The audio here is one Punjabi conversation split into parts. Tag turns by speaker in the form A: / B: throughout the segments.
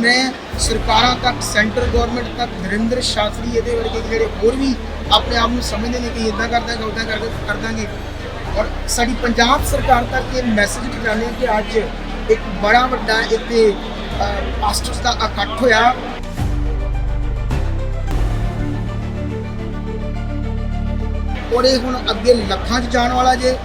A: ਮੈਂ ਸਰਕਾਰਾਂ ਤੱਕ, ਸੈਂਟਰ ਗਵਰਨਮੈਂਟ ਤੱਕ, ਨਰਿੰਦਰ ਸ਼ਾਸਤਰੀ ਇਹਦੇ ਵਰਗੇ ਜਿਹੜੇ ਹੋਰ ਵੀ ਆਪਣੇ ਆਪ ਨੂੰ ਸਮਝਦੇ ਨੇ ਕਿ ਇਦਾਂ ਕਰਦਾ ਹੈ ਉਦਾਂ ਕਰਕੇ ਕਰ ਦਾਂਗੇ। ਔਰ ਸਾਡੀ ਪੰਜਾਬ ਸਰਕਾਰ ਤੱਕ ਇਹ ਮੈਸੇਜ ਪਹੁੰਚਾਉਂਦੇ ਹਾਂ ਕਿ ਅੱਜ ਇੱਕ ਬੜਾ ਵੱਡਾ ਇੱਥੇ ਪਾਸਟਰਸ ਦਾ ਇਕੱਠ ਹੋਇਆ। ਔਰ ਇਹ ਹੁਣ ਅੱਗੇ ਲੱਖਾਂ 'ਚ ਜਾਣ ਵਾਲਾ ਜੇ,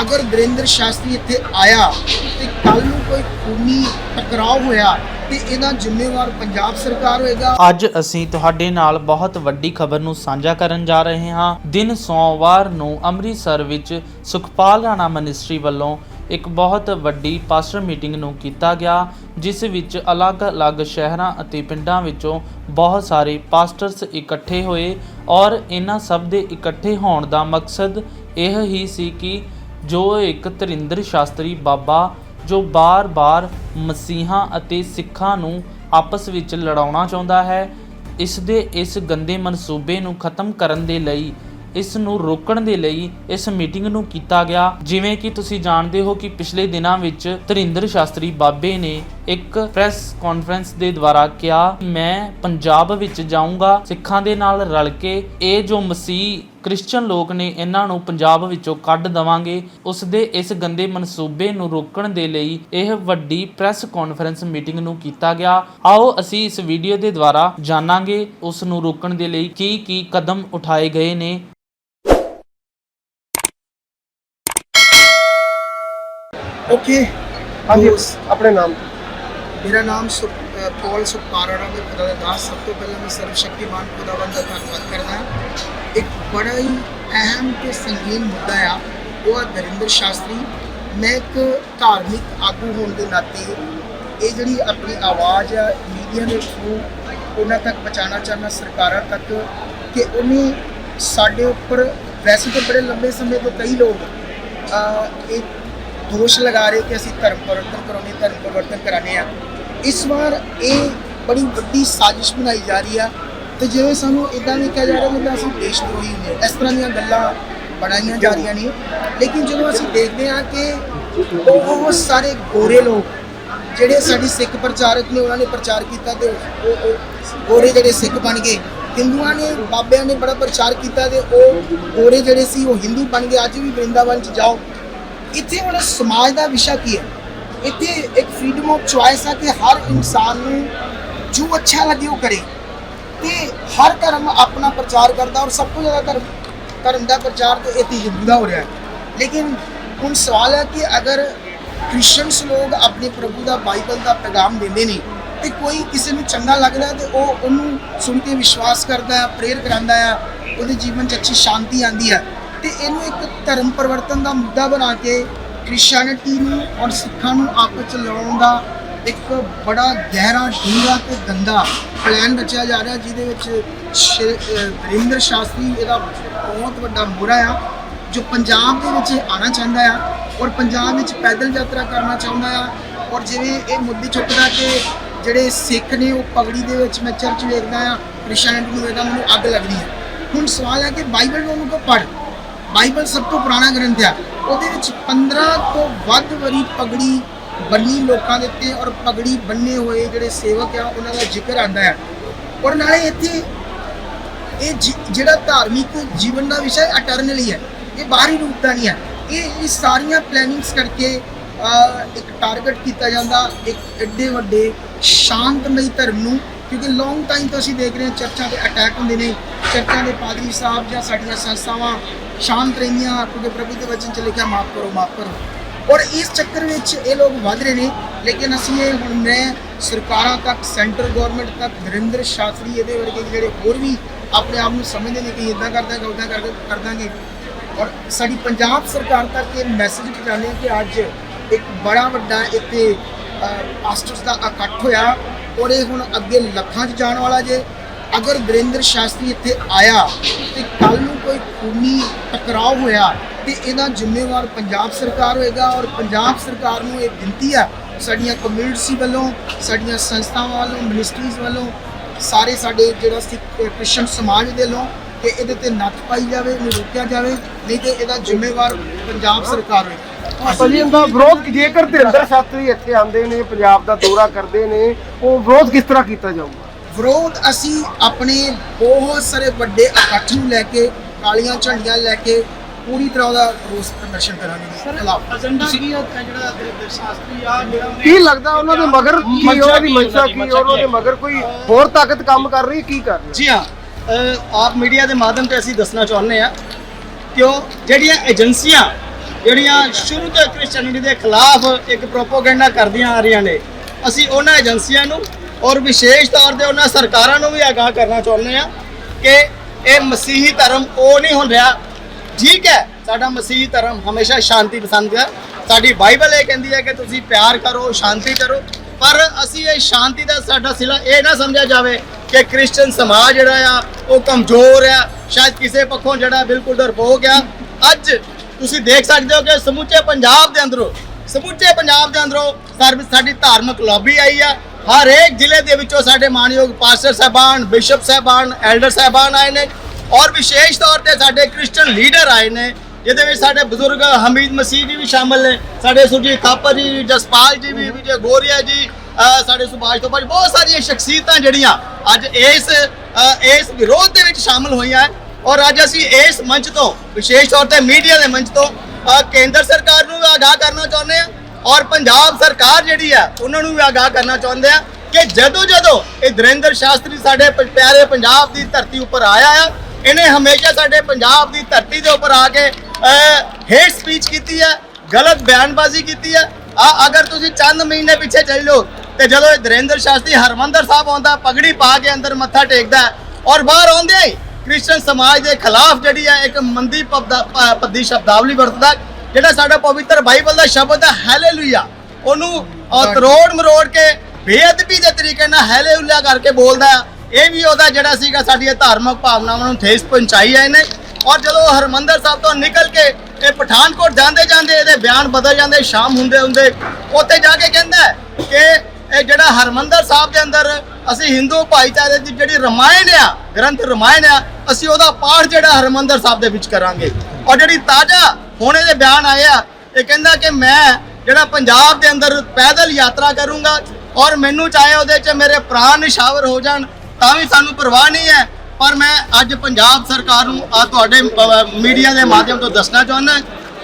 A: ਅਗਰ ਵਰਿੰਦਰ ਸ਼ਾਸਤਰੀ ਇੱਥੇ ਆਇਆ, ਤੇ ਕੱਲ ਨੂੰ ਕੋਈ ਖੂਨੀ ਟਕਰਾਅ ਹੋਇਆ ਤੇ ਇਹਦਾ ਜ਼ਿੰਮੇਵਾਰ ਪੰਜਾਬ ਸਰਕਾਰ ਹੋਏਗਾ।
B: ਅੱਜ ਅਸੀਂ ਤੁਹਾਡੇ ਨਾਲ ਬਹੁਤ ਵੱਡੀ ਖਬਰ ਨੂੰ ਸਾਂਝਾ ਕਰਨ ਜਾ ਰਹੇ ਹਾਂ। ਦਿਨ ਸੋਮਵਾਰ ਨੂੰ ਅੰਮ੍ਰਿਤਸਰ ਵਿੱਚ ਸੁਖਪਾਲ ਰਾਣਾ ਮਿਨਿਸਟਰੀ ਵੱਲੋਂ ਇੱਕ ਬਹੁਤ ਵੱਡੀ ਪਾਸਟਰ ਮੀਟਿੰਗ ਨੂੰ ਕੀਤਾ ਗਿਆ, ਜਿਸ ਵਿੱਚ ਅਲੱਗ-ਅਲੱਗ ਸ਼ਹਿਰਾਂ ਅਤੇ ਪਿੰਡਾਂ ਵਿੱਚੋਂ ਬਹੁਤ ਸਾਰੇ ਪਾਸਟਰਸ ਇਕੱਠੇ ਹੋਏ ਔਰ ਇਹਨਾਂ ਸਭ ਦੇ ਇਕੱਠੇ ਹੋਣ ਦਾ ਮਕਸਦ ਇਹ ਹੀ ਸੀ ਕਿ ਜੋ ਇੱਕ ਤਰਿੰਦਰ ਸ਼ਾਸਤਰੀ ਬਾਬਾ ਜੋ ਬਾਰ-ਬਾਰ ਮਸੀਹਾਂ ਅਤੇ ਸਿੱਖਾਂ ਨੂੰ ਆਪਸ ਵਿੱਚ ਲੜਾਉਣਾ ਚਾਹੁੰਦਾ ਹੈ, ਇਸ ਦੇ ਇਸ ਗੰਦੇ ਮਨਸੂਬੇ ਨੂੰ ਖਤਮ ਕਰਨ ਦੇ ਲਈ, ਇਸ ਨੂੰ ਰੋਕਣ ਦੇ ਲਈ ਇਸ ਮੀਟਿੰਗ ਨੂੰ ਕੀਤਾ ਗਿਆ। ਜਿਵੇਂ ਕਿ ਤੁਸੀਂ ਜਾਣਦੇ ਹੋ ਕਿ ਪਿਛਲੇ ਦਿਨਾਂ ਵਿੱਚ ਧਰਿੰਦਰ ਸ਼ਾਸਤਰੀ ਬਾਬੇ ਨੇ ਇੱਕ ਪ੍ਰੈਸ ਕਾਨਫਰੰਸ ਦੇ ਦੁਆਰਾ ਕਿਹਾ, ਮੈਂ ਪੰਜਾਬ ਵਿੱਚ ਜਾਊਂਗਾ। ਸਿੱਖਾਂ ਦੇ ਨਾਲ ਰਲ ਕੇ ਇਹ ਜੋ ਮਸੀਹ ਕ੍ਰਿਸਚੀਅਨ ਲੋਕ ਨੇ ਇਹਨਾਂ ਨੂੰ ਪੰਜਾਬ ਵਿੱਚੋਂ ਕੱਢ ਦਵਾਂਗੇ। ਉਸ ਦੇ ਇਸ ਗੰਦੇ ਮਨਸੂਬੇ ਨੂੰ ਰੋਕਣ ਦੇ ਲਈ ਇਹ ਵੱਡੀ ਪ੍ਰੈਸ ਕਾਨਫਰੰਸ ਮੀਟਿੰਗ ਨੂੰ ਕੀਤਾ ਗਿਆ। ਆਓ ਅਸੀਂ ਇਸ ਵੀਡੀਓ ਦੇ ਦੁਆਰਾ ਜਾਣਾਂਗੇ ਉਸ ਨੂੰ ਰੋਕਣ ਦੇ ਲਈ ਕੀ ਕੀ ਕਦਮ ਉਠਾਏ ਗਏ ਨੇ।
A: ਓਕੇ।
C: ਹਾਂਜੀ। ਆਪਣੇ ਨਾਮ
A: ਮੇਰਾ ਨਾਮ ਪੌਲ ਸੁਖਪਾਰਾਣਾ ਮੈਂ ਖੁਦਾ ਦਾ ਦਾਸ। ਸਭ ਤੋਂ ਪਹਿਲਾਂ ਮੈਂ ਸਰਵ ਸ਼ਕਤੀਮਾਨ ਖੁਦਾਵੰਦ ਦਾ ਧੰਨਵਾਦ ਕਰਦਾ। ਹਾਂ ਇੱਕ ਬੜਾ ਹੀ ਅਹਿਮ ਤੇ ਸੰਗੀਨ ਮੁੱਦਾ ਆ ਉਹ ਆ ਨਰਿੰਦਰ ਸ਼ਾਸਤਰੀ। ਮੈਂ ਇੱਕ ਧਾਰਮਿਕ ਆਗੂ ਹੋਣ ਦੇ ਨਾਤੇ ਇਹ ਜਿਹੜੀ ਆਪਣੀ ਆਵਾਜ਼ ਆ ਮੀਡੀਆ ਦੇ ਥਰੂ ਉਹਨਾਂ ਤੱਕ ਪਹੁੰਚਾਉਣਾ ਚਾਹੁੰਦਾ ਸਰਕਾਰਾਂ ਤੱਕ ਕਿ ਉਹਨੇ ਸਾਡੇ ਉੱਪਰ ਵੈਸੇ ਤਾਂ ਬੜੇ ਲੰਬੇ ਸਮੇਂ ਤੋਂ ਕਈ ਲੋਕ ਅ, ਇਹ ਦੋਸ਼ ਲਗਾ ਰਹੇ ਕਿ ਅਸੀਂ ਧਰਮ ਪਰਿਵਰਤਨ ਕਰਾਉਣੇ ਧਰਮ ਪਰਿਵਰਤਨ ਕਰਾਣੇ ਆ। ਇਸ ਵਾਰ ਇਹ ਬੜੀ ਵੱਡੀ ਸਾਜ਼ਿਸ਼ ਬਣਾਈ ਜਾ ਰਹੀ ਆ ਤੇ ਜਿਵੇਂ ਸਾਨੂੰ ਇਦਾਂ ਵੀ ਕਿਹਾ ਜਾ ਰਿਹਾ ਕਿ ਅਸੀਂ ਦੇਸ਼ ਦਰੋਹੀ ਨੇ ਇਸ ਤਰ੍ਹਾਂ ਦੀਆਂ ਗੱਲਾਂ ਬਣਾਈਆਂ ਜਾ ਰਹੀਆਂ ਨੇ। ਲੇਕਿਨ ਜਦੋਂ ਅਸੀਂ ਦੇਖਦੇ ਹਾਂ ਕਿ ਬਹੁਤ ਸਾਰੇ ਗੋਰੇ ਲੋਕ ਜਿਹੜੇ ਸਾਡੀ ਸਿੱਖ ਪ੍ਰਚਾਰਕ ਨੇ, ਉਹਨਾਂ ਨੇ ਪ੍ਰਚਾਰ ਕੀਤਾ ਤੇ ਉਹ ਉਹ ਗੋਰੇ ਜਿਹੜੇ ਸਿੱਖ ਬਣ ਗਏ। ਹਿੰਦੂਆਂ ਨੇ, ਬਾਬਿਆਂ ਨੇ ਬੜਾ ਪ੍ਰਚਾਰ ਕੀਤਾ ਤੇ ਉਹ ਗੋਰੇ ਜਿਹੜੇ ਸੀ, ਉਹ ਹਿੰਦੂ ਬਣ ਗਏ। ਅੱਜ ਵੀ ਵਰਿੰਦਾਵਨ ਚ ਜਾਓ। ਇੱਥੇ ਹੁਣ ਸਮਾਜ ਦਾ ਵਿਸ਼ਾ ਕੀ ਹੈ? ਇੱਥੇ ਇੱਕ ਫਰੀडम ਆਫ ਚੁਆਇਸ ਆ ਕਿ ਹਰ ਇਨਸਾਨ ਨੂੰ ਜੋ ਅੱਛਾ ਲੱਗੇ ਉਹ ਕਰੇ। ਤੇ ਹਰ ਧਰਮ ਆਪਣਾ ਪ੍ਰਚਾਰ ਕਰਦਾ ਔਰ ਸਭ ਤੋਂ ਜ਼ਿਆਦਾ ਧਰਮ ਧਰਮ ਦਾ ਪ੍ਰਚਾਰ ਤੇ ਇੱਥੇ ਹਿੰਦੂ ਦਾ ਹੋ ਰਿਹਾ ਹੈ। ਲੇਕਿਨ ਹੁਣ ਸਵਾਲ ਹੈ ਕਿ ਅਗਰ ਕ੍ਰਿਸਚੀਅਨਸ ਲੋਕ ਆਪਣੇ ਪ੍ਰਭੂ ਦਾ ਬਾਈਬਲ ਦਾ ਪੈਗਾਮ ਦਿੰਦੇ ਨੇ ਤੇ ਕੋਈ ਕਿਸੇ ਨੂੰ ਚੰਗਾ ਲੱਗਦਾ ਹੈ ਤੇ ਉਹ ਉਹਨੂੰ ਸੁਣ ਕੇ ਵਿਸ਼ਵਾਸ ਕਰਦਾ ਹੈ, ਪ੍ਰੇਅਰ ਕਰਾਂਦਾ ਹੈ, ਉਹਦੇ ਜੀਵਨ 'ਚ ਅੱਛੀ ਸ਼ਾਂਤੀ ਆਂਦੀ ਹੈ, ਤੇ ਇਹਨੂੰ ਇੱਕ ਧਰਮ ਪਰਿਵਰਤਨ ਦਾ ਮੁੱਦਾ ਬਣਾ ਕੇ ਕ੍ਰਿਸਚੀਅਨਿਟੀ ਨੂੰ ਔਰ ਸਿੱਖਾਂ ਨੂੰ ਆਪਸ 'ਚ ਲੜਾਉਣ ਦਾ ਇੱਕ ਬੜਾ ਗਹਿਰਾ ਡੂੰਘਾ ਤੇ ਗੰਦਾ ਪਲਾਨ ਰਚਿਆ ਜਾ ਰਿਹਾ ਜਿਹਦੇ ਵਿੱਚ ਸ਼੍ਰੀ, ਵਰਿੰਦਰ ਸ਼ਾਸਤਰੀ ਇਹਦਾ ਬਹੁਤ ਵੱਡਾ ਮੋਹਰਾ ਆ ਜੋ ਪੰਜਾਬ ਦੇ ਵਿੱਚ ਆਣਾ ਚਾਹੁੰਦਾ ਆ ਔਰ ਪੰਜਾਬ ਵਿੱਚ ਪੈਦਲ ਯਾਤਰਾ ਕਰਨਾ ਚਾਹੁੰਦਾ ਆ ਔਰ ਜਿਵੇਂ ਇਹ ਮੁੱਦੇ ਚੁੱਕਦਾ ਕਿ ਜਿਹੜੇ ਸਿੱਖ ਨੇ ਉਹ ਪਗੜੀ ਦੇ ਵਿੱਚ ਮੈਂ ਚਰਚ ਵੇਖਦਾ ਆ ਕ੍ਰਿਸਚੀਅਨਿਟੀ ਨੂੰ ਵੇਖਦਾ ਮੈਨੂੰ ਅੱਗ ਲੱਗਦੀ ਹੈ ਹੁਣ ਸਵਾਲ ਹੈ ਕਿ ਬਾਈਬਲ ਨੂੰ ਉਹਨੂੰ ਕੋ ਪੜ੍ਹ? ਬਾਈਬਲ ਸਭ ਤੋਂ ਪੁਰਾਣਾ ਗ੍ਰੰਥ ਆ ਉਹਦੇ ਵਿੱਚ 15 ਤੋਂ ਵੱਧ ਵਾਰੀ ਪਗੜੀ ਬੰਨੀ ਲੋਕਾਂ ਦੇ ਉੱਤੇ ਔਰ ਪਗੜੀ ਬੰਨੇ ਹੋਏ ਜਿਹੜੇ ਸੇਵਕ ਆ, ਉਹਨਾਂ ਦਾ ਜ਼ਿਕਰ ਆਂਦਾ ਹੈ। ਔਰ ਨਾਲੇ ਇੱਥੇ ਇਹ ਜੀ- ਜਿਹੜਾ ਧਾਰਮਿਕ ਜੀਵਨ ਦਾ ਵਿਸ਼ਾ ਅਟਰਨਲੀ ਹੈ। ਇਹ ਬਾਹਰੀ ਰੂਪ ਦਾ ਨਹੀਂ ਹੈ। ਇਹ ਇਹ ਸਾਰੀਆਂ ਪਲੈਨਿੰਗਸ ਕਰਕੇ ਇੱਕ ਟਾਰਗੇਟ ਕੀਤਾ ਜਾਂਦਾ, ਇੱਕ ਐਡੇ ਵੱਡੇ ਸ਼ਾਂਤਮਈ ਧਰਮ ਨੂੰ, ਕਿਉਂਕਿ ਲੌਂਗ ਟਾਈਮ ਤੋਂ ਅਸੀਂ ਦੇਖ ਰਹੇ ਹਾਂ ਚਰਚਾਂ ਤੇ ਅਟੈਕ ਹੁੰਦੇ ਨੇ। ਚਰਚਾਂ ਦੇ ਪਾਦਰੀ ਸਾਹਿਬ ਜਾਂ ਸਾਡੀਆਂ ਸੰਸਥਾਵਾਂ ਸ਼ਾਂਤ ਰਹਿੰਦੀਆਂ, ਕਿਉਂਕਿ ਪ੍ਰਭੂ ਦੇ ਵਚਨ 'ਚ ਲਿਖਿਆ, ਮਾਫ ਕਰੋ ਮਾਫ ਕਰੋ। ਔਰ ਇਸ ਚੱਕਰ ਵਿੱਚ ਇਹ ਲੋਕ ਵੱਧ ਰਹੇ ਨੇ, ਲੇਕਿਨ ਅਸੀਂ ਇਹ ਹੁਣ ਮੈਂ ਸਰਕਾਰਾਂ ਤੱਕ, ਸੈਂਟਰ ਗਵਰਨਮੈਂਟ ਤੱਕ, ਨਰਿੰਦਰ ਸ਼ਾਸਤਰੀ ਇਹਦੇ ਵਰਗੇ ਜਿਹੜੇ ਹੋਰ ਵੀ ਆਪਣੇ ਆਪ ਨੂੰ ਸਮਝਦੇ ਨੇ ਕਿ ਇਦਾਂ ਕਰਦਾ ਹੈ ਉਦਾਂ ਕਰਕੇ ਕਰ ਦਾਂਗੇ ਔਰ ਸਾਡੀ ਪੰਜਾਬ ਸਰਕਾਰ ਤੱਕ ਇਹ ਮੈਸੇਜ ਪਹੁੰਚਾਉਂਦੇ ਹਾਂ ਕਿ ਅੱਜ ਇੱਕ ਬੜਾ ਵੱਡਾ ਇੱਥੇ ਪਾਸਟਰਸ ਦਾ ਇਕੱਠ ਹੋਇਆ ਔਰ ਇਹ ਹੁਣ ਅੱਗੇ ਲੱਖਾਂ 'ਚ ਜਾਣ ਵਾਲਾ ਜੇ। ਅਗਰ ਵਰਿੰਦਰ ਸ਼ਾਸਤਰੀ ਇੱਥੇ ਆਇਆ ਤੇ ਕੱਲ ਨੂੰ ਕੋਈ ਖੂਨੀ ਟਕਰਾਅ ਹੋਇਆ ਤੇ ਇਹਦਾ ਜ਼ਿੰਮੇਵਾਰ ਪੰਜਾਬ ਸਰਕਾਰ ਹੋਏਗਾ ਔਰ ਪੰਜਾਬ ਸਰਕਾਰ ਨੂੰ ਇਹ ਬੇਨਤੀ ਆ ਸਾਡੀਆਂ ਕਮਿਊਨਿਟੀ ਵੱਲੋਂ ਸਾਡੀਆਂ ਸੰਸਥਾਵਾਂ ਵੱਲੋਂ ਮਿਨਿਸਟਰੀਜ਼ ਵੱਲੋਂ ਸਾਰੇ ਸਾਡੇ ਜਿਹੜਾ ਸਿੱਖ ਕ੍ਰਿਸਚਨ ਸਮਾਜ ਦੇ ਵੱਲੋਂ ਕਿ ਇਹਦੇ ਤੇ ਨੱਥ ਪਾਈ ਜਾਵੇ ਇਹਨੂੰ ਰੋਕਿਆ ਜਾਵੇ ਨਹੀਂ ਤੇ ਇਹਦਾ ਜ਼ਿੰਮੇਵਾਰ ਪੰਜਾਬ ਸਰਕਾਰ ਹੋਏਗੀ।
C: ਭਾਜੀ ਇਹਦਾ ਵਿਰੋਧ ਜੇਕਰ ਧਿਰਿੰਦਰ ਸ਼ਾਸਤਰੀ ਇੱਥੇ ਆਉਂਦੇ ਨੇ ਪੰਜਾਬ ਦਾ ਦੌਰਾ ਕਰਦੇ ਨੇ ਉਹ ਵਿਰੋਧ ਕਿਸ ਤਰ੍ਹਾਂ ਕੀਤਾ ਜਾਊਗਾ?
A: ਵਿਰੋਧ ਅਸੀਂ ਆਪਣੇ ਬਹੁਤ ਸਾਰੇ ਵੱਡੇ ਇਕੱਠ ਨੂੰ ਲੈ ਕੇ ਕਾਲੀਆਂ ਝੰਡੀਆਂ ਲੈ ਕੇ ਪੂਰੀ ਤਰ੍ਹਾਂ ਉਹਦਾ ਰੋਸ ਪ੍ਰਦਰਸ਼ਨ ਕਰਾਂਗੇ। ਸਰ
D: ਏਜੰਡਾ ਕੀ ਹੈ ਜਿਹੜਾ ਦਰਿੰਦਰ ਸ਼ਾਸਤਰੀ ਆ ਜਿਹੜਾ
C: ਕੀ ਲੱਗਦਾ ਉਹਨਾਂ ਦੇ ਮਗਰ ਕੀ ਉਹਨਾਂ ਦੀ ਮਨਸ਼ਾ ਕੀ ਉਹਨਾਂ ਦੇ ਮਗਰ ਕੋਈ ਹੋਰ ਤਾਕਤ ਕੰਮ ਕਰ ਰਹੀ ਹੈ? ਕੀ ਕਰ ਰਹੀ ਹੈ?
D: ਜੀ ਹਾਂ ਆਪ ਮੀਡੀਆ ਦੇ ਮਾਧਿਅਮ ਤੇ ਅਸੀਂ ਦੱਸਣਾ ਚਾਹੁੰਦੇ ਆ ਕਿ ਉਹ ਜਿਹੜੀਆਂ ਏਜੰਸੀਆਂ ਜਿਹੜੀਆਂ ਸ਼ੁਰੂ ਤੋਂ ਕ੍ਰਿਸਚੀਅਨਿਟੀ ਦੇ ਖਿਲਾਫ ਇੱਕ ਪ੍ਰੋਪਾਗੈਂਡਾ ਕਰਦੀਆਂ ਆ ਰਹੀਆਂ ਨੇ ਅਸੀਂ ਉਹਨਾਂ ਏਜੰਸੀਆਂ ਨੂੰ ਔਰ ਵਿਸ਼ੇਸ਼ ਤੌਰ ਤੇ ਉਹਨਾਂ ਸਰਕਾਰਾਂ ਨੂੰ ਵੀ ਆਗਾਹ ਕਰਨਾ ਚਾਹੁੰਦੇ ਆ ਕਿ ਇਹ ਮਸੀਹੀ ਧਰਮ ਉਹ ਨਹੀਂ ਰਿਹਾ ਠੀਕ ਹੈ, ਸਾਡਾ ਮਸੀਹੀ ਧਰਮ ਹਮੇਸ਼ਾ ਸ਼ਾਂਤੀ ਪਸੰਦ ਹੈ। ਸਾਡੀ ਬਾਈਬਲ ਇਹ ਕਹਿੰਦੀ ਹੈ ਕਿ ਤੁਸੀਂ ਪਿਆਰ ਕਰੋ, ਸ਼ਾਂਤੀ ਕਰੋ। ਪਰ ਅਸੀਂ ਇਹ ਸ਼ਾਂਤੀ ਦਾ ਸਾਡਾ ਸਿਲਾ ਇਹ ਨਾ ਸਮਝਿਆ ਜਾਵੇ ਕਿ ਕ੍ਰਿਸਚੀਅਨ ਸਮਾਜ ਜਿਹੜਾ ਆ, ਉਹ ਕਮਜ਼ੋਰ ਆ। ਸ਼ਾਇਦ ਕਿਸੇ ਪੱਖੋਂ ਜਿਹੜਾ ਬਿਲਕੁਲ ਡਰਪੋਕ ਆ। ਅੱਜ ਤੁਸੀਂ ਦੇਖ ਸਕਦੇ ਹੋ ਕਿ ਸਮੁੱਚੇ ਪੰਜਾਬ ਦੇ ਅੰਦਰੋਂ, ਸਮੁੱਚੇ ਪੰਜਾਬ ਦੇ ਅੰਦਰੋਂ ਸਰਵਿਸ ਸਾਡੀ ਧਾਰਮਿਕ ਲੌਬੀ ਆਈ ਆ। ਹਰ ਇੱਕ ਜ਼ਿਲ੍ਹੇ ਦੇ ਵਿੱਚੋਂ ਸਾਡੇ ਮਾਨਯੋਗ ਪਾਸਟਰ ਸਾਹਿਬਾਨ, ਬਿਸ਼ਪ ਸਾਹਿਬਾਨ ਐਲਡਰ ਸਾਹਿਬਾਨ ਆਏ ਨੇ। ਔਰ ਵਿਸ਼ੇਸ਼ ਤੌਰ ਤੇ ਸਾਡੇ ਕ੍ਰਿਸਚੀਅਨ ਲੀਡਰ ਆਏ ਨੇ, ਜਿਹਦੇ ਵਿੱਚ ਸਾਡੇ ਬਜ਼ੁਰਗ ਹਮੀਦ ਮਸੀਹ ਜੀ ਵੀ ਸ਼ਾਮਲ ਨੇ, ਸਾਡੇ ਸੁਰਜੀਤ ਥਾਪਰ ਜੀ, ਜਸਪਾਲ ਜੀ ਵੀ, ਵਿਜੇ ਗੋਰੀਆ ਜੀ ਸਾਡੇ ਸੁਭਾਸ਼ ਤੋਂ ਬਹੁਤ ਸਾਰੀਆਂ ਸ਼ਖਸੀਅਤਾਂ ਜਿਹੜੀਆਂ ਅੱਜ ਇਸ ਇਸ ਵਿਰੋਧ ਦੇ ਵਿੱਚ ਸ਼ਾਮਲ ਹੋਈਆਂ ਹੈ ਔਰ ਅੱਜ ਅਸੀਂ ਇਸ ਮੰਚ ਤੋਂ, ਵਿਸ਼ੇਸ਼ ਤੌਰ ਤੇ ਮੀਡੀਆ ਦੇ ਮੰਚ ਤੋਂ ਕੇਂਦਰ ਸਰਕਾਰ ਨੂੰ ਵੀ ਆਗਾਹ ਕਰਨਾ ਚਾਹੁੰਦੇ ਆ ਔਰ ਪੰਜਾਬ ਸਰਕਾਰ ਜਿਹੜੀ ਆ ਉਹਨਾਂ ਨੂੰ ਵੀ ਆਗਾਹ ਕਰਨਾ ਚਾਹੁੰਦੇ ਆ ਕਿ ਜਦੋਂ ਜਦੋਂ ਇਹ ਦਰਿੰਦਰ ਸ਼ਾਸਤਰੀ ਸਾਡੇ ਪਿਆਰੇ ਪੰਜਾਬ ਦੀ ਧਰਤੀ ਉੱਪਰ ਆਇਆ ਆ ਇਹਨੇ ਹਮੇਸ਼ਾ ਸਾਡੇ ਪੰਜਾਬ ਦੀ ਧਰਤੀ ਦੇ ਉੱਪਰ ਆ ਕੇ ਹੇਟ ਸਪੀਚ ਕੀਤੀ ਹੈ ਗਲਤ ਬਿਆਨਬਾਜ਼ੀ ਕੀਤੀ ਹੈ। ਆ ਅਗਰ ਤੁਸੀਂ ਚੰਦ ਮਹੀਨੇ ਪਿੱਛੇ ਚੱਲ ਜਾਓ ਤੇ ਜਦੋਂ ਇਹ ਦਰਿੰਦਰ ਸ਼ਾਸਤਰੀ ਹਰਮੰਦਰ ਸਾਹਿਬ ਆਉਂਦਾ ਪਗੜੀ ਪਾ ਕੇ ਅੰਦਰ ਮੱਥਾ ਟੇਕਦਾ ਔਰ ਬਾਹਰ ਆਉਂਦੇ ਹੀ ਕ੍ਰਿਸਚਨ ਸਮਾਜ ਦੇ ਖਿਲਾਫ ਜਿਹੜੀ ਹੈ ਇੱਕ ਮੰਦੀ ਪੱਦੀ ਸ਼ਬਦਾਵਲੀ ਵਰਤਦਾ ਜਿਹੜਾ ਸਾਡਾ ਪਵਿੱਤਰ ਬਾਈਬਲ ਦਾ ਸ਼ਬਦ ਹੈ ਹਾਲੇਲੂਇਆ ਉਹਨੂੰ ਤਰੋੜ ਮਰੋੜ ਕੇ ਬੇਅਦਬੀ ਦੇ ਤਰੀਕੇ ਨਾਲ ਹਾਲੇਲੂਇਆ ਕਰਕੇ ਬੋਲਦਾ ਹੈ। ਇਹ ਵੀ ਉਹਦਾ ਜਿਹੜਾ ਸੀਗਾ ਸਾਡੀਆਂ ਧਾਰਮਿਕ ਭਾਵਨਾਵਾਂ ਨੂੰ ਠੇਸ ਪਹੁੰਚਾਈ ਹੈ ਇਹਨੇ। ਔਰ ਜਦੋਂ ਉਹ ਹਰਮੰਦਰ ਸਾਹਿਬ ਤੋਂ ਨਿਕਲ ਕੇ ਇਹ ਪਠਾਨਕੋਟ ਜਾਂਦੇ ਜਾਂਦੇ ਇਹਦੇ ਬਿਆਨ ਬਦਲ ਜਾਂਦੇ, ਸ਼ਾਮ ਹੁੰਦੇ ਹੁੰਦੇ, ਉੱਥੇ ਜਾ ਕੇ ਕਹਿੰਦਾ ਕਿ ਇਹ ਜਿਹੜਾ ਹਰਮੰਦਰ ਸਾਹਿਬ ਦੇ ਅੰਦਰ ਅਸੀਂ ਹਿੰਦੂ ਭਾਈਚਾਰੇ ਦੀ ਜਿਹੜੀ ਰਮਾਇਣ ਆ, ਗ੍ਰੰਥ ਰਮਾਇਣ ਆ, ਅਸੀਂ ਉਹਦਾ ਪਾਠ ਜਿਹੜਾ ਹਰਮੰਦਰ ਸਾਹਿਬ ਦੇ ਵਿੱਚ ਕਰਾਂਗੇ। ਔਰ ਜਿਹੜੀ ਤਾਜ਼ਾ ਹੁਣ ਇਹਦੇ ਬਿਆਨ ਆਏ ਆ, ਇਹ ਕਹਿੰਦਾ ਕਿ ਮੈਂ ਜਿਹੜਾ ਪੰਜਾਬ ਦੇ ਅੰਦਰ ਪੈਦਲ ਯਾਤਰਾ ਕਰੂੰਗਾ ਔਰ ਮੈਨੂੰ ਚਾਹੇ ਉਹਦੇ 'ਚ ਮੇਰੇ ਪ੍ਰਾਣ ਨਿਸ਼ਾਵਰ ਹੋ ਜਾਣ ਤਾਂ ਵੀ ਸਾਨੂੰ ਪਰਵਾਹ ਨਹੀਂ ਹੈ, ਪਰ ਮੈਂ ਅੱਜ ਪੰਜਾਬ ਸਰਕਾਰ ਨੂੰ ਆ ਤੁਹਾਡੇ ਮੀਡੀਆ ਦੇ ਮਾਧਿਅਮ ਤੋਂ ਦੱਸਣਾ ਚਾਹੁੰਦਾ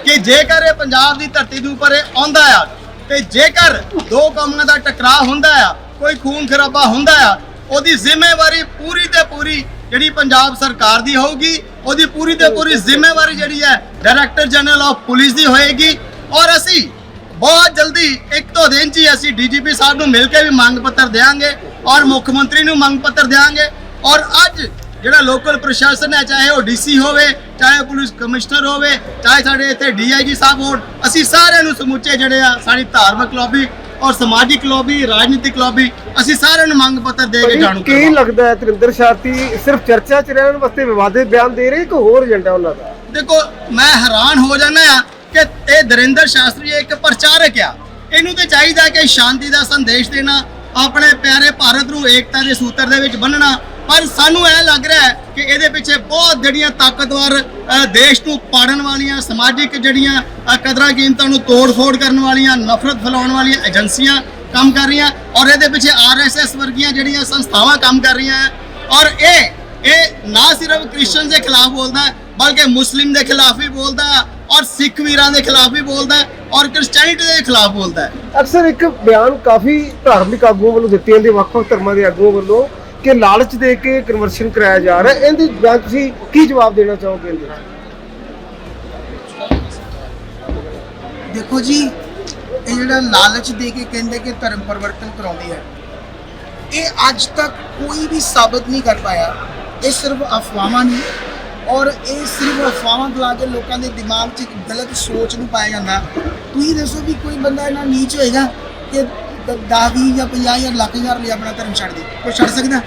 D: ਕਿ ਜੇਕਰ ਇਹ ਪੰਜਾਬ ਦੀ ਧਰਤੀ ਦੇ ਉੱਪਰ ਇਹ ਆਉਂਦਾ ਆ, ਤੇ ਜੇਕਰ ਦੋ ਕੌਮਾਂ ਦਾ ਟਕਰਾਅ ਹੁੰਦਾ ਆ, ਕੋਈ ਖੂਨ ਖਰਾਬਾ ਹੁੰਦਾ ਆ, ਉਹਦੀ ਜ਼ਿੰਮੇਵਾਰੀ ਪੂਰੀ ਤੇ ਪੂਰੀ ਜਿਹੜੀ ਪੰਜਾਬ ਸਰਕਾਰ ਦੀ ਹੋਊਗੀ, ਉਹਦੀ ਪੂਰੀ ਤੇ ਪੂਰੀ ਜ਼ਿੰਮੇਵਾਰੀ ਜਿਹੜੀ ਹੈ ਡਾਇਰੈਕਟਰ ਜਨਰਲ ਆਫ ਪੁਲਿਸ ਦੀ ਹੋਏਗੀ, ਔਰ ਅਸੀਂ ਬਹੁਤ ਜਲਦੀ ਇੱਕ ਦੋ ਦਿਨ 'ਚ ਹੀ ਅਸੀਂ ਡੀਜੀਪੀ ਸਾਹਿਬ ਨੂੰ ਮਿਲ ਕੇ ਵੀ ਮੰਗ ਪੱਤਰ ਦੇਵਾਂਗੇ ਔਰ ਮੁੱਖ ਮੰਤਰੀ ਨੂੰ ਮੰਗ ਪੱਤਰ ਦੇਵਾਂਗੇ ਔਰ ਅੱਜ ਜਿਹੜਾ ਲੋਕਲ ਪ੍ਰਸ਼ਾਸਨ ਹੈ ਚਾਹੇ ਉਹ ਡੀਸੀ ਹੋਵੇ ਚਾਹੇ ਪੁਲਿਸ ਕਮਿਸ਼ਨਰ ਹੋਵੇ ਚਾਹੇ ਸਾਡੇ ਇੱਥੇ ਡੀਆਈਜੀ ਸਾਹਿਬ ਹੋਣ ਅਸੀਂ ਸਾਰਿਆਂ ਨੂੰ ਸਮੁੱਚੇ ਜਿਹੜੇ ਆ ਸਾਡੀ ਧਾਰਮਿਕ ਲੌਬੀ ਔਰ ਸਮਾਜਿਕ ਲੌਬੀ ਰਾਜਨੀਤਿਕ ਲੌਬੀ ਅਸੀਂ ਸਾਰਿਆਂ ਨੂੰ ਮੰਗ ਪੱਤਰ ਦੇ ਕੇ ਜਾਣੂ
C: ਕੀ। ਲੱਗਦਾ ਹੈ ਧਿਰਿੰਦਰ ਸ਼ਾਸਤਰੀ ਸਿਰਫ ਚਰਚਾ ਚ ਰਹਿਣ ਵਾਸਤੇ ਵਿਵਾਦਿਤ ਬਿਆਨ ਦੇ ਰਹੇ ਕਿ ਹੋਰ ਏਜੰਡਾ ਉਹਨਾਂ ਦਾ
D: ਦੇਖੋ ਮੈਂ ਹੈਰਾਨ ਹੋ ਜਾਂਦਾ ਆ ਕਿ ਇਹ ਦਰਿੰਦਰ ਸ਼ਾਸਤਰੀ ਇੱਕ ਪ੍ਰਚਾਰਕ ਆ। ਇਹਨੂੰ ਤੇ ਚਾਹੀਦਾ ਕਿ ਸ਼ਾਂਤੀ ਦਾ ਸੰਦੇਸ਼ ਦੇਣਾ, ਆਪਣੇ ਪਿਆਰੇ ਭਾਰਤ ਨੂੰ ਏਕਤਾ ਦੇ ਸੂਤਰ ਦੇ ਵਿੱਚ ਬੰਨਣਾ। ਪਰ ਸਾਨੂੰ ਇਹ ਲੱਗ ਰਿਹਾ ਹੈ ਕਿ ਇਹਦੇ ਪਿੱਛੇ ਬਹੁਤ ਜਿਹੜੀਆਂ ਤਾਕਤਵਰ ਦੇਸ਼ ਨੂੰ ਪਾੜਨ ਵਾਲੀਆਂ, ਸਮਾਜਿਕ ਜਿਹੜੀਆਂ ਕਦਰਾਂ ਕੀਮਤਾਂ ਨੂੰ ਤੋੜ-ਫੋੜ ਕਰਨ ਵਾਲੀਆਂ, ਨਫ਼ਰਤ ਫੈਲਾਉਣ ਵਾਲੀਆਂ ਏਜੰਸੀਆਂ ਕੰਮ ਕਰ ਰਹੀਆਂ ਔਰ ਇਹਦੇ ਪਿੱਛੇ ਆਰਐਸਐਸ ਵਰਗੀਆਂ ਜਿਹੜੀਆਂ ਸੰਸਥਾਵਾਂ ਕੰਮ ਕਰ ਰਹੀਆਂ ਹੈ। ਔਰ ਇਹ ਇਹ ਨਾ ਸਿਰਫ ਕ੍ਰਿਸਚੀਅਨ ਦੇ ਖਿਲਾਫ ਬੋਲਦਾ, ਬਲਕਿ ਮੁਸਲਿਮ ਦੇ ਖਿਲਾਫ ਵੀ ਬੋਲਦਾ ਔਰ ਸਿੱਖ ਵੀਰਾਂ ਦੇ ਖਿਲਾਫ ਵੀ ਬੋਲਦਾ ਹੈ ਔਰ ਕ੍ਰਿਸਚੀਅਨਿਟੀ ਦੇ ਖਿਲਾਫ ਬੋਲਦਾ ਹੈ।
C: ਅਕਸਰ ਇੱਕ ਬਿਆਨ ਕਾਫੀ ਧਾਰਮਿਕ ਆਗੂਆਂ ਵੱਲੋਂ ਦਿੱਤੇ ਜਾਂਦੇ ਵੱਖ-ਵੱਖ ਧਰਮਾਂ ਦੇ ਆਗੂਆਂ ਵੱਲੋਂ ਕਿ ਲਾਲਚ ਦੇ ਕੇ ਕਨਵਰਸ਼ਨ ਕਰਾਇਆ ਜਾ ਰਿਹਾ ਹੈ। ਇਹਦੀ ਬਿਆਨ ਤੁਸੀਂ ਕੀ ਜਵਾਬ ਦੇਣਾ ਚਾਹੋਗੇ ਇਹਦੇ
A: ਦੇਖੋ ਜੀ ਇਹ ਜਿਹੜਾ ਲਾਲਚ ਦੇ ਕੇ ਕਹਿੰਦੇ ਕਿ ਧਰਮ ਪਰਿਵਰਤਨ ਕਰਾਉਂਦੀ ਹੈ ਇਹ ਅੱਜ ਤੱਕ ਕੋਈ ਵੀ ਸਾਬਤ ਨਹੀਂ ਕਰ ਪਾਇਆ। ਇਹ ਸਿਰਫ ਅਫਵਾਹਾਂ ਨੇ ਔਰ ਇਹ ਸਿਰਫ ਅਫਵਾਹਾਂ ਲਾ ਕੇ ਲੋਕਾਂ ਦੇ ਦਿਮਾਗ 'ਚ ਇੱਕ ਗਲਤ ਸੋਚ ਨੂੰ ਪਾਇਆ ਜਾਂਦਾ। ਤੁਸੀਂ ਦੱਸੋ ਵੀ ਕੋਈ ਬੰਦਾ ਇਹਨਾਂ ਨੀਚ ਹੋਏਗਾ ਕਿ 10 20 ਜਾਂ 50 ਜਾਂ ਲੱਖ ਹਜ਼ਾਰ ਲਈ ਆਪਣਾ ਧਰਮ ਛੱਡ ਦੇ। ਕੋਈ ਛੱਡ ਸਕਦਾ?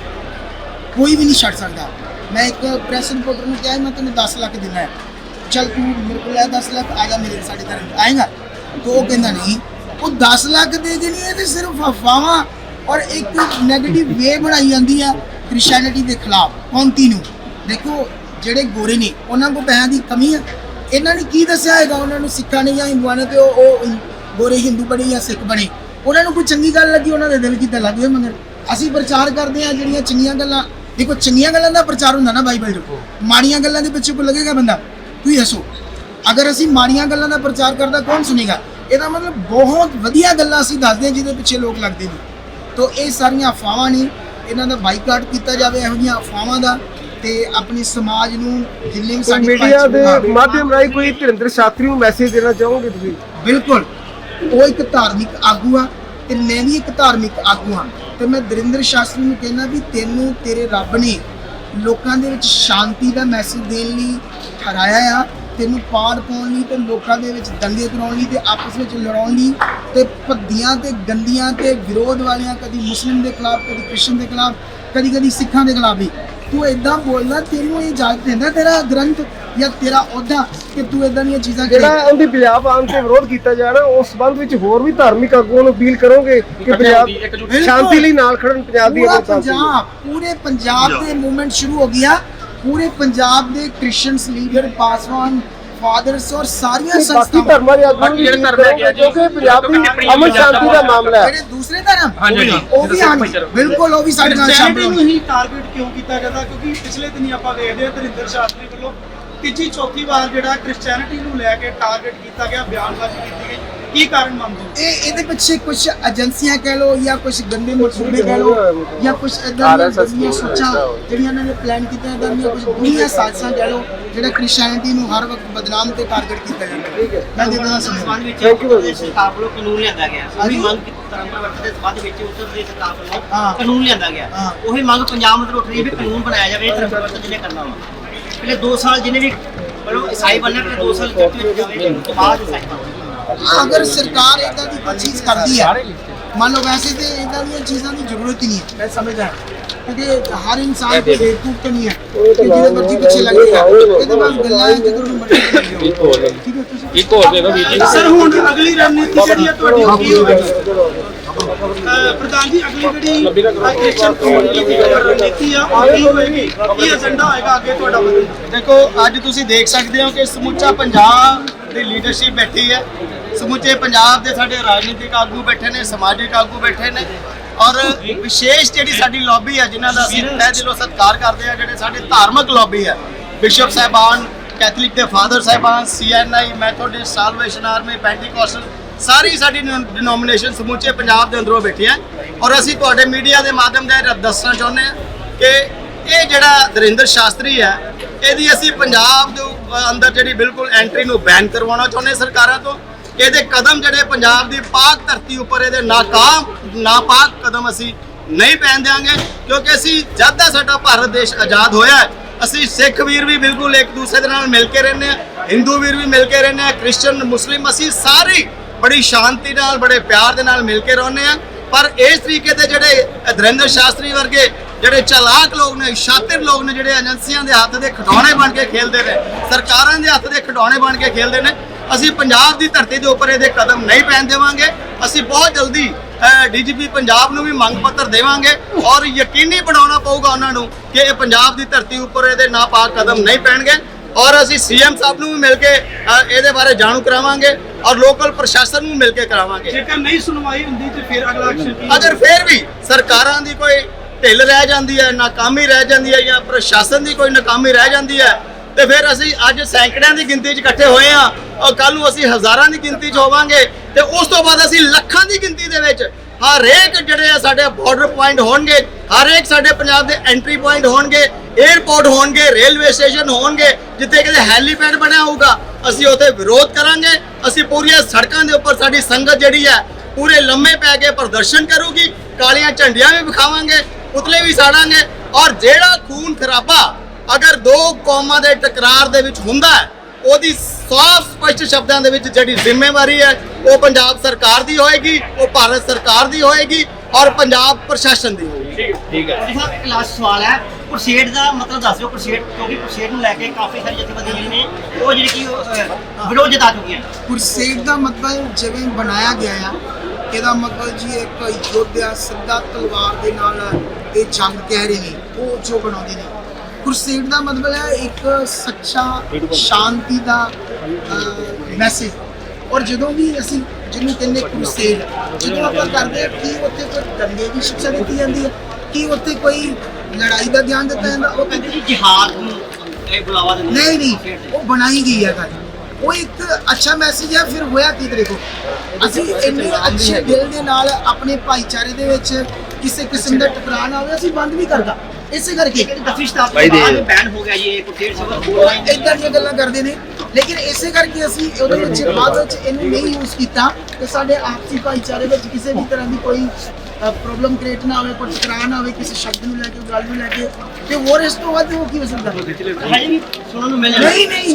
A: ਕੋਈ ਵੀ ਨਹੀਂ ਛੱਡ ਸਕਦਾ। ਮੈਂ ਇੱਕ ਪ੍ਰੈਸ ਰਿਪੋਰਟਰ ਨੂੰ ਕਿਹਾ, ਮੈਂ ਤੈਨੂੰ 10 ਲੱਖ ਦਿੰਦਾ ਹੈ। ਚਲ ਤੂੰ ਮੇਰੇ ਕੋਲ ਲੈ 10 ਲੱਖ, ਆ ਜਾ ਮੇਰੇ ਸਾਡੇ ਧਰਮ ਆਏਗਾ? ਤਾਂ ਉਹ ਕਹਿੰਦਾ, ਨਹੀਂ। ਉਹ 10 ਲੱਖ ਦੇ ਦੇਣੀ ਹੈ ਤੇ ਸਿਰਫ ਅਫਵਾਹਾਂ ਔਰ ਇੱਕ 네ਗੇਟਿਵ ਵੇ ਬਣਾਈ ਜਾਂਦੀ ਹੈ ਕ੍ਰਿਸਚੀਅਨਿਟੀ ਦੇ ਖਿਲਾਫ। ਕੌਂਤੀ ਨੂੰ ਦੇਖੋ ਜਿਹੜੇ ਗੋਰੇ ਨੇ ਉਹਨਾਂ ਕੋਲ ਪੈਸਿਆਂ ਦੀ ਕਮੀ ਹੈ ਇਹਨਾਂ ਨੇ ਕੀ ਦੱਸਿਆ ਹੈਗਾ? ਉਹਨਾਂ ਨੂੰ ਸਿੱਖਾਂ ਨੇ ਜਾਂ ਹਿੰਦੂਆਂ ਨੇ ਤੇ ਉਹ ਉਹ ਗੋਰੇ ਹਿੰਦੂ ਬਣੇ ਜਾਂ ਸਿੱਖ ਬਣੇ। ਉਹਨਾਂ ਨੂੰ ਕੋਈ ਚੰਗੀ ਗੱਲ ਲੱਗੀ? ਉਹਨਾਂ ਦੇ ਦਿਲ ਕੀਤਾ ਲੱਗ ਗਏ ਮੰਗਣ? ਅਸੀਂ ਪ੍ਰਚਾਰ ਕਰਦੇ ਆ ਜਿਹੜੀਆਂ ਚੰਗੀਆਂ ਗੱਲਾਂ। ਦੇਖੋ ਚੰਗੀਆਂ ਗੱਲਾਂ ਦਾ ਪ੍ਰਚਾਰ ਹੁੰਦਾ ਨਾ ਬਾਈਬਲ 'ਚ। ਮਾੜੀਆਂ ਗੱਲਾਂ ਦੇ ਪਿੱਛੇ ਕੋ ਲੱਗੇਗਾ ਬੰਦਾ? ਤੁਸੀਂ ਦੱਸੋ। ਅਗਰ ਅਸੀਂ ਮਾੜੀਆਂ ਗੱਲਾਂ ਦਾ ਪ੍ਰਚਾਰ ਕਰਦਾ ਕੌਣ ਸੁਣੇਗਾ? ਇਹਦਾ ਮਤਲਬ ਬਹੁਤ ਵਧੀਆ ਗੱਲਾਂ ਅਸੀਂ ਦੱਸਦੇ ਹਾਂ ਜਿਹਦੇ ਪਿੱਛੇ ਲੋਕ ਲੱਗਦੇ ਨੇ। ਤੋ ਇਹ ਸਾਰੀਆਂ ਅਫਵਾਹਾਂ ਨੇ। ਇਹਨਾਂ ਦਾ ਬਾਈਕਾਟ ਕੀਤਾ ਜਾਵੇ ਇਹੋ ਜਿਹੀਆਂ ਅਫਵਾਹਾਂ ਦਾ। ਤੇ ਆਪਣੀ ਸਮਾਜ ਨੂੰ ਜਿੰਨੀ ਸਾਡੀ
C: ਮੀਡੀਆ ਦੇ ਮਾਧਿਅਮ ਰਾਹੀਂ ਕੋਈ ਧਿਰਿੰਦਰ ਸ਼ਾਸਤਰੀ ਨੂੰ ਮੈਸੇਜ ਦੇਣਾ ਚਾਹੋਗੇ ਤੁਸੀਂ?
A: ਬਿਲਕੁਲ। ਉਹ ਇੱਕ ਧਾਰਮਿਕ ਆਗੂ ਆ ਤੇ ਮੈਂ ਵੀ ਇੱਕ ਧਾਰਮਿਕ ਆਗੂ ਹਾਂ। ਤੇ ਮੈਂ ਦਰਿੰਦਰ ਸ਼ਾਸਤਰੀ ਨੂੰ ਕਹਿਣਾ ਵੀ ਤੈਨੂੰ ਤੇਰੇ ਰੱਬ ਨੇ ਲੋਕਾਂ ਦੇ ਵਿੱਚ ਸ਼ਾਂਤੀ ਦਾ ਮੈਸੇਜ ਦੇਣ ਲਈ ਠਹਿਰਾਇਆ ਆ। ਤੈਨੂੰ ਪਾੜ ਪਾਉਣ ਲਈ ਤੇ ਲੋਕਾਂ ਦੇ ਵਿੱਚ ਦੰਗੇ ਕਰਾਉਣ ਲਈ ਤੇ ਆਪਸ ਵਿੱਚ ਲੜਾਉਣ ਲਈ ਤੇ ਭੱਦੀਆਂ ਤੇ ਗੰਦੀਆਂ ਤੇ ਵਿਰੋਧ ਵਾਲੀਆਂ ਕਦੀ ਮੁਸਲਿਮ ਦੇ ਖਿਲਾਫ ਕਦੀ ਕ੍ਰਿਸ਼ਨ ਦੇ ਖਿਲਾਫ ਕਦੀ ਕਦੀ ਸਿੱਖਾਂ ਦੇ ਖਿਲਾਫ ਵੀ। ਤੂੰ ਇਦਾਂ ਬੋਲਦਾ ਤੈਨੂੰ ਇਹ ਇਜਾਜ਼ਤ ਦਿੰਦਾ ਤੇਰਾ ਗ੍ਰੰਥ ਜਾਂ ਤੇਰਾ ਅਹੁਦਾ ਕਿ ਤੂੰ ਇਦਾਂ ਦੀਆਂ ਚੀਜ਼ਾਂ ਕਰੇ
C: ਜਿਹੜਾ ਉਹਦੀ ਪੰਜਾਬ ਆਉਣ ਤੇ ਵਿਰੋਧ ਕੀਤਾ ਜਾ ਰਿਹਾ ਉਸ ਸੰਬੰਧ ਵਿੱਚ ਹੋਰ ਵੀ ਧਾਰਮਿਕ ਆਗੂਆਂ ਨੂੰ ਅਪੀਲ ਕਰੋਗੇ ਕਿ ਪੰਜਾਬ ਸ਼ਾਂਤੀ ਲਈ ਨਾਲ ਖੜਨ ਪੰਜਾਬ ਦੀ ਸਾਥ
A: ਪੰਜਾਬ ਪੂਰੇ ਪੰਜਾਬ ਦੇ ਮੂਵਮੈਂਟ ਸ਼ੁਰੂ ਹੋ ਗਿਆ ਪੂਰੇ ਪੰਜਾਬ ਦੇ ਕ੍ਰਿਸਚੀਅਨਸ ਲੀਡਰ ਪਾਸਵਾਨ ਫਾਦਰਸ ਔਰ ਸਾਰੀਆਂ
C: ਬਾਕੀ
A: ਸੰਸਥਾਵਾਂ।
C: ਧਰਮਾਂ ਦੇ ਕਿਉਂਕਿ ਪੰਜਾਬ ਅਮਨ ਸ਼ਾਂਤੀ ਦਾ ਮਾਮਲਾ ਹੈ।
A: ਜਿਹੜੇ ਦੂਸਰੇ ਧਰਮ
E: ਹਾਂਜੀ, ਹਾਂਜੀ।
A: ਉਹ ਵੀ ਹਾਂਜੀ ਬਿਲਕੁਲ ਉਹ ਵੀ ਸਾਡੇ ਨਾਲ ਸ਼ਾਮਿਲ
D: ਕ੍ਰਿਸਚੀਅਨਿਟੀ ਨੂੰ ਹੀ ਟਾਰਗੇਟ ਕਿਉਂ ਕੀਤਾ ਜਾਂਦਾ? ਕਿਉਂਕਿ ਪਿਛਲੇ ਦਿਨੀ ਆਪਾਂ ਵੇਖਦੇ ਹਾਂ ਧਰਿੰਦਰ ਸ਼ਾਸਤਰੀ ਵੱਲੋਂ ਤੀਜੀ ਚੌਥੀ ਵਾਰ ਜਿਹੜਾ ਕ੍ਰਿਸਚੀਅਨਿਟੀ ਨੂੰ ਲੈ ਕੇ ਟਾਰਗੇਟ ਕੀਤਾ ਗਿਆ ਬਿਆਨਬਾਜ਼ੀ ਕੀਤੀ ਗਈ। ਕੀ ਕਾਰਨ ਮੰਨਦੇ
A: ਇਹ ਇਹਦੇ ਪਿੱਛੇ ਕੁਝ ਏਜੰਸੀਆਂ ਕਹਿ ਲੋ ਜਾਂ ਕੁਝ ਗੰਦੇ ਮਨਸੂਬੇ ਕਹਿ ਲੋ ਜਾਂ ਕੁਝ ਇਦਾਂ ਦੀਆਂ ਸੋਚਾਂ ਜਿਹੜੀਆਂ ਇਹਨਾਂ ਨੇ ਪਲਾਨ ਕੀਤੀਆਂ ਇਦਾਂ ਦੀਆਂ ਕੁਝ ਬੁਰੀਆਂ ਸਾਜ਼ਿਸ਼ਾਂ ਕਹਿ ਲੋ ਜਿਹੜਾ ਕ੍ਰਿਸਚੀਅਨਿਟੀ ਨੂੰ ਹਰ ਵਕਤ ਬਦਨਾਮ ਤੇ ਟਾਰਗੇਟ ਕੀਤਾ ਜਾਂਦਾ।
C: ਠੀਕ ਹੈ।
A: ਮੈਂ ਜਿੱਦਾਂ
F: ਸੰਬੰਧ ਵਿੱਚ ਵੱਲੋਂ ਕਾਨੂੰਨ ਲਿਆਂਦਾ ਗਿਆ। ਉਹੀ। ਮੰਗ ਧਰਮ ਪਰਿਵਰਤਨ ਦੇ ਸੰਬੰਧ ਵਿੱਚ ਉੱਤਰ ਪ੍ਰਦੇਸ਼ ਸਰਕਾਰ ਵੱਲੋਂ। ਕਾਨੂੰਨ ਲਿਆਂਦਾ ਗਿਆ।
A: ਹਾਂ।
F: ਉਹੀ ਮੰਗ ਪੰਜਾਬ ਅੰਦਰ ਉੱਠ ਰਹੀ ਹੈ ਵੀ ਕਾਨੂੰਨ ਬਣਾਇਆ ਜਾਵੇ ਧਰਮ ਪਰਿਵਰਤਨ ਜਿਹਨੇ ਕਰਨਾ ਵਾ। ਪਹਿਲੇ 2 ਸਾਲ ਜਿਹਨੇ ਵੀ ਮਤਲਬ ਈਸਾਈ ਬਣਨਾ ਪਹਿਲੇ 2 ਸਾਲ ਚਰਚ ਵਿੱਚ ਜਾਵੇ ਉਸ ਤੋਂ ਬਾਅਦ ਈਸਾਈ ਬਣਨਾ।
A: ਅਗਰ ਸਰਕਾਰ ਇਦਾਂ ਦੀ ਕੋਈ ਚੀਜ਼ ਕਰਦੀ ਹੈ ਮੰਨ ਲਓ ਵੈਸੇ ਤੇ ਇਦਾਂ ਦੀਆਂ ਚੀਜ਼ਾਂ ਦੀ ਜ਼ਰੂਰਤ ਹੀ ਨਹੀਂ ਹੈ। ਮੈਂ ਸਮਝਦਾ ਕਿਉਂਕਿ ਹਰ ਇਨਸਾਨ ਕੋਈ ਬੇਵਕੂਫ ਤਾਂ ਨਹੀਂ ਹੈ। ਕਿ ਜਿਹਦੇ ਮਰਜ਼ੀ ਪਿੱਛੇ ਲੱਗ ਜਾਏਗਾ ਇਹਦੇ ਨਾਲ ਗੱਲਾਂ ਹੈ ਜਿੱਧਰ ਨੂੰ ਮਰਜ਼ੀ
E: ਇੱਕ ਹੋਰ ਦੇ ਦੋ ਵੀਰ ਜੀ।
D: ਸਰ ਹੁਣ ਅਗਲੀ ਰਣਨੀਤੀ ਜਿਹੜੀ ਹੈ ਤੁਹਾਡੀ ਕੀ ਹੋਵੇਗੀ ਪ੍ਰਧਾਨ ਜੀ ਅਗਲੀ ਜਿਹੜੀ ਕ੍ਰਿਸਚਨ ਕਮਿਊਨਿਟੀ ਦੀ ਰਣਨੀਤੀ ਆ ਉਹ ਕੀ ਹੋਵੇਗੀ ਕੀ ਏਜੰਡਾ ਹੋਏਗਾ ਅੱਗੇ ਤੁਹਾਡਾ ਦੇਖੋ ਅੱਜ ਤੁਸੀਂ ਦੇਖ ਸਕਦੇ ਹੋ ਕਿ ਸਮੁੱਚਾ ਪੰਜਾਬ ਦੀ ਲੀਡਰਸ਼ਿਪ ਬੈਠੀ ਹੈ। ਸਮੁੱਚੇ ਪੰਜਾਬ ਦੇ ਸਾਡੇ ਰਾਜਨੀਤਿਕ ਆਗੂ ਬੈਠੇ ਨੇ, ਸਮਾਜਿਕ ਆਗੂ ਬੈਠੇ ਨੇ ਔਰ ਵਿਸ਼ੇਸ਼ ਜਿਹੜੀ ਸਾਡੀ ਲੌਬੀ ਹੈ, ਜਿਨ੍ਹਾਂ ਦਾ ਅਸੀਂ ਤਹਿ ਦਿਲੋਂ ਸਤਿਕਾਰ ਕਰਦੇ ਆ ਜਿਹੜੇ ਸਾਡੇ ਧਾਰਮਿਕ ਲੌਬੀ ਹੈ ਬਿਸ਼ਪ ਸਾਹਿਬਾਨ ਕੈਥੋਲਿਕ ਦੇ ਫਾਦਰ ਸਾਹਿਬਾਨ CNI Methodist Salvation Army Pentecostal ਸਾਰੀ ਸਾਡੀ ਡਿਨੋਮੀਨੇਸ਼ਨ ਸਮੁੱਚੇ ਪੰਜਾਬ ਦੇ ਅੰਦਰੋਂ ਬੈਠੀ ਹੈ। ਔਰ ਅਸੀਂ ਤੁਹਾਡੇ ਮੀਡੀਆ ਦੇ ਮਾਧਿਅਮ ਦੇ ਦੱਸਣਾ ਚਾਹੁੰਦੇ ਹਾਂ ਕਿ ਇਹ ਜਿਹੜਾ ਦਰਿੰਦਰ ਸ਼ਾਸਤਰੀ ਹੈ, ਇਹਦੀ ਅਸੀਂ ਪੰਜਾਬ ਦੇ ਅੰਦਰ ਜਿਹੜੀ ਬਿਲਕੁਲ ਐਂਟਰੀ ਨੂੰ ਬੈਨ ਕਰਵਾਉਣਾ ਚਾਹੁੰਦੇ ਹਾਂ ਸਰਕਾਰਾਂ ਤੋਂ। ਇਹਦੇ ਕਦਮ ਜਿਹੜੇ ਪੰਜਾਬ ਦੀ ਪਾਕ ਧਰਤੀ ਉੱਪਰ ਇਹਦੇ ਨਾਕਾਮ, ਨਾਪਾਕ ਕਦਮ ਅਸੀਂ ਨਹੀਂ ਪੈਣ ਦਿਆਂਗੇ, ਕਿਉਂਕਿ ਅਸੀਂ ਜਦ ਦਾ ਸਾਡਾ ਭਾਰਤ ਦੇਸ਼ ਆਜ਼ਾਦ ਹੋਇਆ ਅਸੀਂ ਸਿੱਖ ਵੀਰ ਵੀ ਬਿਲਕੁਲ ਇੱਕ ਦੂਸਰੇ ਦੇ ਨਾਲ ਮਿਲ ਕੇ ਰਹਿੰਦੇ ਆ ਹਿੰਦੂ ਵੀਰ ਵੀ ਮਿਲ ਕੇ ਰਹਿੰਦੇ ਆ ਕ੍ਰਿਸਚੀਅਨ ਮੁਸਲਿਮ ਅਸੀਂ ਸਾਰੇ ਬੜੀ ਸ਼ਾਂਤੀ ਨਾਲ, ਬੜੇ ਪਿਆਰ ਦੇ ਨਾਲ ਮਿਲ ਕੇ ਰਹਿੰਦੇ ਆ ਪਰ ਇਸ ਤਰੀਕੇ ਦੇ ਜਿਹੜੇ ਅਧਰਿੰਦਰ ਸ਼ਾਸਤਰੀ ਵਰਗੇ ਜਿਹੜੇ ਚਲਾਕ ਲੋਕ ਨੇ, ਸ਼ਾਤਿਰ ਲੋਕ ਨੇ, ਜਿਹੜੇ ਏਜੰਸੀਆਂ ਦੇ ਹੱਥ ਦੇ ਖਿਡੌਣੇ ਬਣ ਕੇ ਖੇਲਦੇ ਨੇ, ਸਰਕਾਰਾਂ ਦੇ ਹੱਥ ਦੇ ਖਿਡੌਣੇ ਬਣ ਕੇ ਖੇਲਦੇ ਨੇ ਅਸੀਂ ਪੰਜਾਬ ਦੀ ਧਰਤੀ ਦੇ ਉੱਪਰ ਇਹਦੇ ਕਦਮ ਨਹੀਂ ਪੈਣ ਦੇਵਾਂਗੇ। ਅਸੀਂ ਬਹੁਤ ਜਲਦੀ ਡੀਜੀਪੀ ਪੰਜਾਬ ਨੂੰ ਵੀ ਮੰਗ ਪੱਤਰ ਦੇਵਾਂਗੇ ਔਰ ਯਕੀਨੀ ਬਣਾਉਣਾ ਪਊਗਾ ਉਹਨਾਂ ਨੂੰ ਕਿ ਇਹ ਪੰਜਾਬ ਦੀ ਧਰਤੀ ਉੱਪਰ ਇਹਦੇ ਨਾਪਾਕ ਕਦਮ ਨਹੀਂ ਪੈਣਗੇ। ਔਰ ਅਸੀਂ ਸੀਐਮ ਸਾਹਿਬ ਨੂੰ ਵੀ ਮਿਲ ਕੇ ਇਹਦੇ ਬਾਰੇ ਜਾਣੂ ਕਰਾਵਾਂਗੇ ਔਰ ਲੋਕਲ ਪ੍ਰਸ਼ਾਸਨ ਨੂੰ ਮਿਲ ਕੇ ਕਰਾਵਾਂਗੇ। ਜੇਕਰ ਨਹੀਂ ਸੁਣਵਾਈ ਹੁੰਦੀ ਤੇ ਫਿਰ ਅਗਲਾ ਐਕਸ਼ਨ ਕੀ
A: ਅਗਰ ਫਿਰ ਵੀ ਸਰਕਾਰਾਂ ਦੀ ਕੋਈ ਢਿੱਲ ਰਹਿ ਜਾਂਦੀ ਹੈ ਨਾਕਾਮੀ ਰਹਿ ਜਾਂਦੀ ਹੈ ਜਾਂ ਪ੍ਰਸ਼ਾਸਨ ਦੀ ਕੋਈ ਨਾਕਾਮੀ ਰਹਿ ਜਾਂਦੀ ਹੈ ਤੇ ਫਿਰ ਅਸੀਂ ਅੱਜ ਸੈਂਕੜਿਆਂ ਦੀ ਗਿਣਤੀ 'ਚ ਇਕੱਠੇ ਹੋਏ ਆ ਔਰ ਕੱਲ ਨੂੰ ਅਸੀਂ ਹਜ਼ਾਰਾਂ ਦੀ ਗਿਣਤੀ 'ਚ ਹੋਵਾਂਗੇ ਤੇ ਉਸ ਤੋਂ ਬਾਅਦ ਅਸੀਂ ਲੱਖਾਂ ਦੀ ਗਿਣਤੀ ਦੇ ਵਿੱਚ ਹਰੇਕ ਜਿਹੜੇ ਆ ਸਾਡੇ ਬਾਰਡਰ ਪੁਆਇੰਟ ਹੋਣਗੇ, ਹਰੇਕ ਸਾਡੇ ਪੰਜਾਬ ਦੇ ਐਂਟਰੀ ਪੁਆਇੰਟ ਹੋਣਗੇ 에ਅਰਪੋਰਟ ਹੋਣਗੇ ਰੇਲਵੇ ਸਟੇਸ਼ਨ ਹੋਣਗੇ, ਜਿੱਥੇ ਕਿਤੇ ਹੈਲੀਪੈਡ ਬਣਿਆ ਹੋਊਗਾ, ਅਸੀਂ ਉੱਥੇ ਵਿਰੋਧ ਕਰਾਂਗੇ, ਅਸੀਂ ਪੂਰੀਆਂ ਸੜਕਾਂ ਦੇ ਉੱਪਰ ਸਾਡੀ ਸੰਗਤ ਜਿਹੜੀ ਹੈ ਪੂਰੇ ਲੰਮੇ ਪੈ ਕੇ ਪ੍ਰਦਰਸ਼ਨ ਕਰੂਗੀ, ਕਾਲੀਆਂ ਝੰਡੀਆਂ ਵੀ ਵਿਖਾਵਾਂਗੇ, ਪੁਤਲੇ ਵੀ ਸਾੜਾਂਗੇ ਔਰ ਜਿਹੜਾ ਖੂਨ ਖਰਾਬਾ ਅਗਰ ਦੋ ਕੌਮਾਂ ਦੇ ਟਕਰਾਰ ਦੇ ਵਿੱਚ ਹੁੰਦਾ ਹੈ ਉਹਦੀ ਸਾਫ਼ ਸਪਸ਼ਟ ਸ਼ਬਦਾਂ ਦੇ ਵਿੱਚ ਜਿਹੜੀ ਜ਼ਿੰਮੇਵਾਰੀ ਹੈ ਉਹ ਪੰਜਾਬ ਸਰਕਾਰ ਦੀ ਹੋਏਗੀ ਉਹ ਭਾਰਤ ਸਰਕਾਰ ਦੀ ਹੋਏਗੀ ਔਰ ਪੰਜਾਬ ਪ੍ਰਸ਼ਾਸਨ ਦੀ ਹੋਏਗੀ।
E: ਠੀਕ ਹੈ।
F: ਇੱਕ ਲਾਸਟ ਸਵਾਲ ਹੈ। ਪ੍ਰੋਸੀਡ ਦਾ ਮਤਲਬ ਦੱਸ ਦਿਓ ਪ੍ਰੋਸੀਡ ਕਿਉਂਕਿ ਪ੍ਰੋਸੀਡ ਨੂੰ ਲੈ ਕੇ ਕਾਫੀ ਸਾਰੀ ਜਥੇਬੰਦੀਆਂ ਨੇ ਉਹ ਜਿਹੜੀ ਕਿ ਵਿਰੋਧ ਜਤਾ ਚੁੱਕੀਆਂ
A: ਕੁਰਸੇਡ ਦਾ ਮਤਲਬ ਜਿਵੇਂ ਬਣਾਇਆ ਗਿਆ ਆ ਇਹਦਾ ਮਤਲਬ ਜੀ ਇੱਕ ਯੋਧਿਆ ਸਿੱਧਾ ਤਲਵਾਰ ਦੇ ਨਾਲ ਇਹ ਜੰਗ ਕਹਿ ਰਹੇ ਨੇ ਉਹ ਜੋ ਬਣਾਉਂਦੇ ਨੇ। ਕ੍ਰੂਸੇਡ ਦਾ ਮਤਲਬ ਹੈ ਇੱਕ ਸੱਚਾ ਸ਼ਾਂਤੀ ਦਾ ਮੈਸੇਜ ਔਰ ਜਦੋਂ ਵੀ ਅਸੀਂ ਜਿਹਨੂੰ ਕਹਿੰਦੇ ਕ੍ਰੂਸੇਡ ਜਦੋਂ ਆਪਾਂ ਕਰਦੇ ਹਾਂ ਕੀ ਉੱਥੇ ਕੋਈ ਦੰਗੇ ਦੀ ਸਿੱਖਿਆ ਦਿੱਤੀ ਜਾਂਦੀ ਹੈ ਕੀ ਉੱਥੇ ਕੋਈ ਲੜਾਈ ਦਾ ਧਿਆਨ ਦਿੱਤਾ ਜਾਂਦਾ ਉਹ
F: ਕਹਿੰਦੇ ਜੀ ਜਿਹਾਦ ਨੂੰ ਇਹ ਬੁਲਾਵਾ ਦਿੰਦੇ
A: ਨਹੀਂ ਨਹੀਂ ਉਹ ਬਣਾਈ ਗਈ ਹੈ ਗੱਲ। ਉਹ ਇੱਕ ਅੱਛਾ ਮੈਸੇਜ ਹੈ ਫਿਰ ਹੋਇਆ ਕੀ ਦੇਖੋ ਅਸੀਂ ਇੰਨੇ ਅੱਛੇ ਦਿਲ ਦੇ ਨਾਲ ਆਪਣੇ ਭਾਈਚਾਰੇ ਦੇ ਵਿੱਚ ਕਿਸੇ ਕਿਸਮ ਦਾ ਟਕਰਾਅ ਨਾ ਹੋਵੇ ਅਸੀਂ ਬੰਦ ਵੀ ਕਰਦਾ ਇਸੇ ਕਰਕੇ
F: ਸ਼ਤਾਬਦੀ ਦੇ ਬੈਨ ਹੋ ਗਿਆ ਜੀ ਇਹ ਕੁਟੇਰ ਸਬਕ ਆਨਲਾਈਨ
A: ਇਦਾਂ ਦੀਆਂ ਗੱਲਾਂ ਕਰਦੇ ਨੇ। ਲੇਕਿਨ ਇਸੇ ਕਰਕੇ ਅਸੀਂ ਉਹਦੇ ਵਿੱਚ ਬਾਅਦ ਵਿੱਚ ਇਹਨੂੰ ਨਹੀਂ ਯੂਜ਼ ਕੀਤਾ ਕਿ ਸਾਡੇ ਆਪਸੀ ਭਾਈਚਾਰੇ ਵਿੱਚ ਕਿਸੇ ਵੀ ਤਰ੍ਹਾਂ ਦੀ ਕੋਈ ਪ੍ਰੋਬਲਮ ਕ੍ਰੀਏਟ ਨਾ ਹੋਵੇ ਕੋਈ ਟਕਰਾਅ ਨਾ ਹੋਵੇ ਕਿਸੇ ਸ਼ਬਦ ਨੂੰ ਲੈ ਕੇ ਗੱਲ ਨੂੰ ਲੈ ਕੇ ਤੇ ਹੋਰ ਇਸ ਤੋਂ ਵੱਧ ਉਹ ਕੀ ਹੋ ਸਕਦਾ?
F: ਵੀ ਸੁਣਨ ਨੂੰ ਮਿਲ
A: ਨਹੀਂ ਨਹੀਂ.